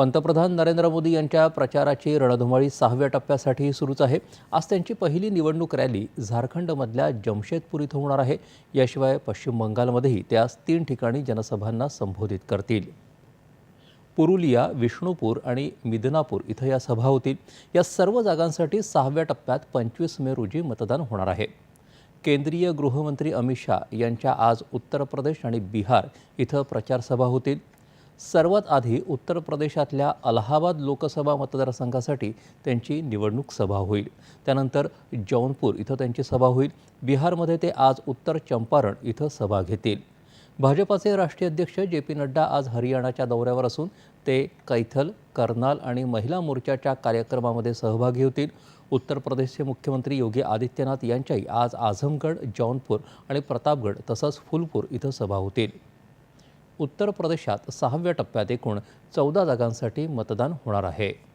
पंतप्रधान नरेंद्र मोदी यांच्या प्रचाराची रणधुमाळी सहाव्या टप्प्यासाठी सुरूच आहे. आज त्यांची पहिली निवडणूक रॅली झारखंडमधल्या जमशेदपूर इथं होणार आहे. याशिवाय पश्चिम बंगालमध्येही ते आज तीन ठिकाणी जनसभांना संबोधित करतील. पुरुलिया विष्णुपूर आणि मिदनापूर इथं या सभा होतील. या सर्व जागांसाठी सहाव्या टप्प्यात पंचवीस मे रोजी मतदान होणार आहे. केंद्रीय गृहमंत्री अमित शाह यांच्या आज उत्तर प्रदेश आणि बिहार इथं प्रचारसभा होतील. सर्वात आधी उत्तर प्रदेशातल्या अलाहाबाद लोकसभा मतदारसंघासाठी त्यांची निवडणूक सभा होईल. त्यानंतर जौनपूर इथं त्यांची सभा होईल. बिहारमध्ये ते आज उत्तर चंपारण इथं सभा घेतील. भाजपाचे राष्ट्रीय अध्यक्ष जे पी नड्डा आज हरियाणाच्या दौऱ्यावर असून ते कैथल करनाल आणि महिला मोर्चाच्या कार्यक्रमामध्ये सहभागी होतील. उत्तर प्रदेशचे मुख्यमंत्री योगी आदित्यनाथ यांच्याही आज आझमगड जौनपूर आणि प्रतापगड तसंच फुलपूर इथं सभा होतील. उत्तर प्रदेशात सहाव्या टप्प्यात एकूण चौदा जागांसाठी मतदान होणार आहे.